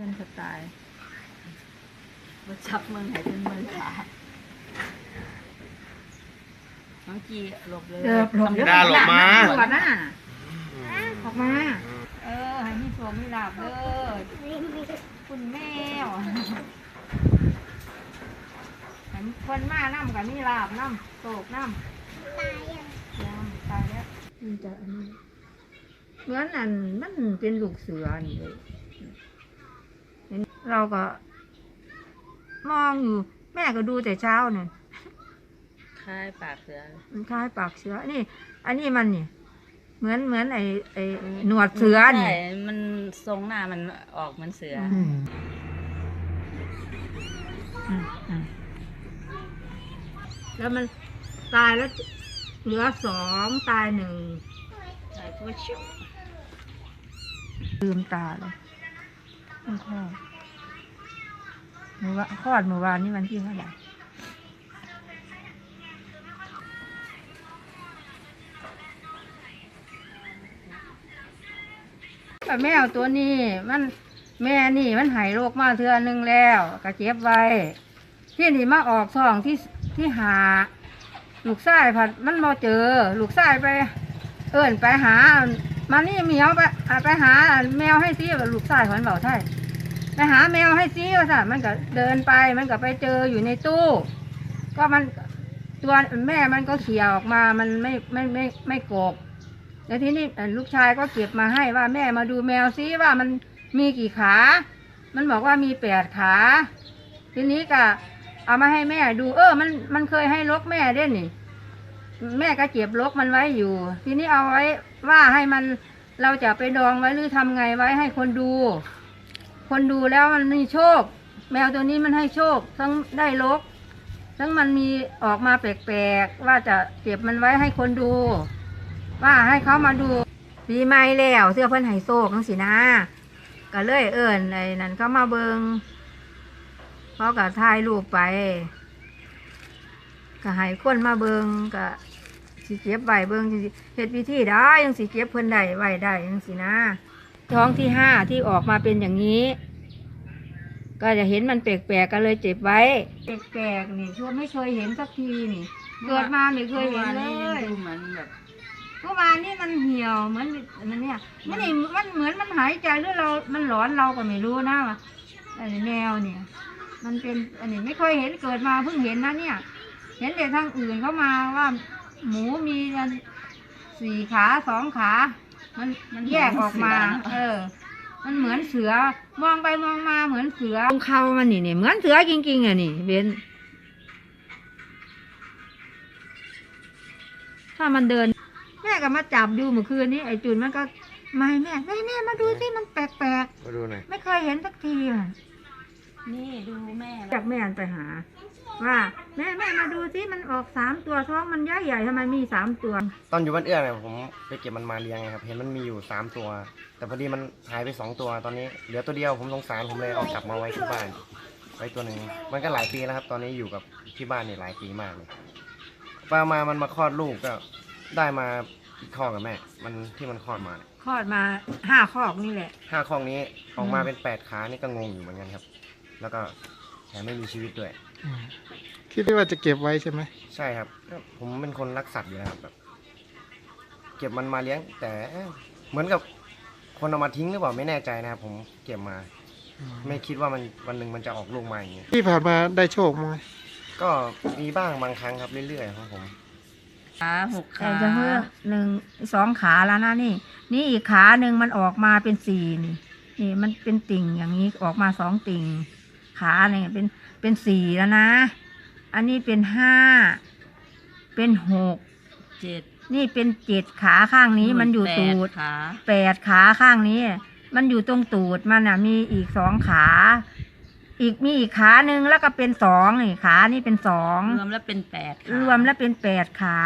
พื่อนสไตล์มาจับมึงให้เป็นมือขาน้องจีหลบเลยเออหลบไม่ได้หลบมาหลบหน้าออกมา เออให้มีโชมมีลาบเด้อคุณแมวให้คนมาน้ำกับมีลาบน้ำโตกน้ำตายยังยังตายแล้วมันจะอันนี้เหมือนอันมันเป็นลูกเสือนี่เลย เห็นเราก็ มองอยู่ แม่ก็ดูแต่เช้าเนี่ยคล้ายปากเสือมันคล้ายปากเสือนี่ อันนี้มันนี่เหมือนเหมือนไอ้ไอ้หนวดเสือนี่ใช่มันทรงหน้ามันออกเหมือนเสืออืมอืมอืมแล้วมันตายแล้วเหลือสองตายหนึ่งใช่ตัวชิวลืมตาเลยมันคลอดเมื่อวาคลอดเมื่อวานนี่วันที่เท่าไหร่แมวตัวนี้มันแม่นี่มันหายโรคมาเทือนึงแล้วก็เก็บไว้ ที่นี่มาออกซองที่ที่หา ลูกชายผัดมันมาเจอ ลูกชายไป เอิ้นไปหา มานี่เหมียวไปไปหา แมวให้ซิลูกชายของเบาไทย ไปหาแมวให้ซิว่าสัมันก็เดินไป มันก็ไปเจออยู่ในตู้ ก็มันตัวแม่มันก็เขี่ยออกมา มันไม่ไม่ไม่ไม่กบแล้วทีนี้ลูกชายก็เก็บมาให้ว่าแม่มาดูแมวซิว่ามันมีกี่ขา มันบอกว่ามีแปดขา ทีนี้ก็เอามาให้แม่ดู เออ มันมันเคยให้ลกแม่เด้นี่ แม่ก็เก็บลกมันไว้อยู่ ทีนี้เอาไว้ว่าให้มันเราจะไปดองไว้หรือทำไงไว้ให้คนดู คนดูแล้วมันมีโชค แมวตัวนี้มันให้โชค ทั้งได้ลก ทั้งมันมีออกมาแปลกๆว่าจะเก็บมันไว้ให้คนดู ว่าให้เขามาดูปีใหม่แล้วเสื้อเพิ่นไห้โซกังสินะก็เลยเอิญไอ้นั่นเขามาเบิงเขาก็ถ่ายรูปไปก็ให้คนมาเบิงก็สิเก็บไว้เบิงจังเฮ็ดวิธีได้ยังสิเก็บเพิ่นได้ไว้ได้จังสินะ ท้องที่ห้าที่ออกมาเป็นอย่างนี้ ก็จะเห็นมันแปลกๆก็เลยเจ็บไว้ แปลกๆนี่ชัวไม่เคยเห็นสักทีนี่เกิดมาไม่เคยเห็นเลมื่อวานยดูเหมือนแบบเมื่อวานนี่มันเหี่ยวเหมือนมันเนี่ยมันนี่มันเหมือนมันหายใจหรือเรา มันหลอนเราก็ไม่รู้นะว่าไอ้แมวเนี่ย มันเป็นอันนี้ไม่เคยเห็นเกิดมาเพิ่งเห็นนะเนี่ย เห็นแต่ทางอื่นเขามาว่า หมูมีอันสี่ขาสองขา มันมันแยกออกมา เออ มันเหมือนเสือ มองไปมองมาเหมือนเสือตรงเขามันนี่เนี่ยเหมือนเสือจริงๆอะนี่เบนถ้ามันเดิน แม่ก็มาจับดูเมื่อคืนนี้ไอ้จุนมันก็มาให้แม่แม่แม่มาดูสิมันแปลกมาดูหน่อยๆไม่เคยเห็นสักทีอะ นี่ดูแม่จากแม่ไปหา ว่าแม่แม่มาดูสิมันออกสามตัวท้องมันใหญ่ใหญ่ๆทำไมมีสามตัว ตอนอยู่บ้านเอื้อเนี่ยผมไปเก็บมันมาเลี้ยงไงครับ เห็นมันมีอยู่สามตัว แต่พอดีมันหายไปสองตัวตอนนี้เหลือตัวเดียวผมสงสารผมเลยเอากลับมาไว้ที่บ้าน ไว้ตัวหนึ่งมันก็หลายปีแล้วครับ ตอนนี้อยู่กับที่บ้านเนี่ยหลายปีมากเลยปามามันมาคลอดลูกก็ได้มาอีกข้อกับแม่ มันที่มันคลอดมาเนี่ยคลอดมาห้าคอกนี่แหละห้าข้องนี้ออกมาเป็นแปดขานี่ก็งงอยู่เหมือนกันครับ แล้วก็แถมไม่มีชีวิตด้วยคิดว่าจะเก็บไว้ใช่ไหมใช่ครับก็ผมเป็นคนรักสัตว์อยู่แล้วครับแบบ เก็บมันมาเลี้ยง แต่เหมือนกับคนเอามาทิ้งหรือเปล่าไม่แน่ใจนะครับผมเก็บมาไม่คิดว่ามันวันหนึ่งมันจะออกลูกมาอย่างเงี้ยที่ผ่านมาได้โชคไหมก็มีบ้างบางครั้งครับเรื่อยๆครับผม ขาหกแต่ขาจะเพิ่มหนึ่งสองขาแล้วนะนี่ นี่อีกขาหนึ่งมันออกมาเป็นสี่นี่นี่มันเป็นติ่งอย่างนี้ออกมาสองติ่ง ขาเนี่ยเป็นเป็นสี่แล้วนะ อันนี้เป็นห้าเป็นหกเจ็ดนี่เป็นเจ็ดขาข้างนี้มันอยู่แปตูดขาแปดขาข้างนี้ มันอยู่ตรงตูดมันอะ มีอีกสองขา อีกมีอีกขาหนึ่งแล้วก็เป็นสองนี่ขานี่เป็นสองรวมแล้วเป็นแปดขารวมแล้วเป็นแปดขา